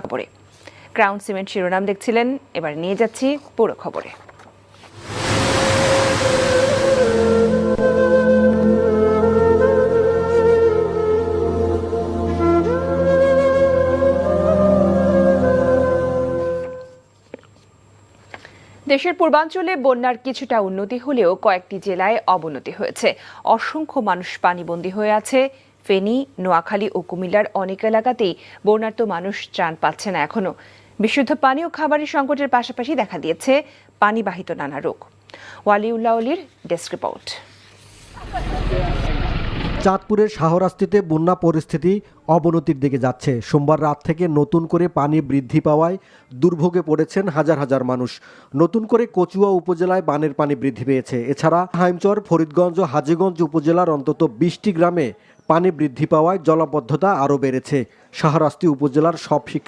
খবরে crown cement শিরোনাম দেখছিলেন, এবার নিয়ে যাচ্ছি পুরো খবরে। দেশের পূর্বাঞ্চলে বন্যার কিছুটা উন্নতি হলেও কয়েকটি জেলায় অবনতি হয়েছে। অসংখ্য মানুষ পানিবন্দী হয়ে আছে। ফেনী, নোয়াখালী ও কুমিল্লার অনেক এলাকাতেই বন্যার্ত মানুষ ত্রাণ পাচ্ছে না এখনও বিশুদ্ধ পানি ও খাবারের সংকটের পাশাপাশি দেখা দিয়েছে পানিবাহিত নানা রোগ। ওয়ালিউল্লাহ অলির ডেস্ক রিপোর্ট। চাঁদপুরের শাহরাস্তিতে বন্যা পরিস্থিতি অবনতির দিকে যাচ্ছে। সোমবার রাত থেকে নতুন করে পানি বৃদ্ধি পাওয়ায় দুর্ভোগে পড়েছেন হাজার হাজার মানুষ। নতুন করে কচুয়া উপজেলায় বানের পানি বৃদ্ধি পেয়েছে। এছাড়া হাইমচর, ফরিদগঞ্জ ও হাজীগঞ্জ উপজেলার অন্তত বিশটি গ্রামে পানি বৃদ্ধি পাওয়ায় জলাবদ্ধতা আরও বেড়েছে। শাহরাস্তি উপজেলার সব শিক্ষা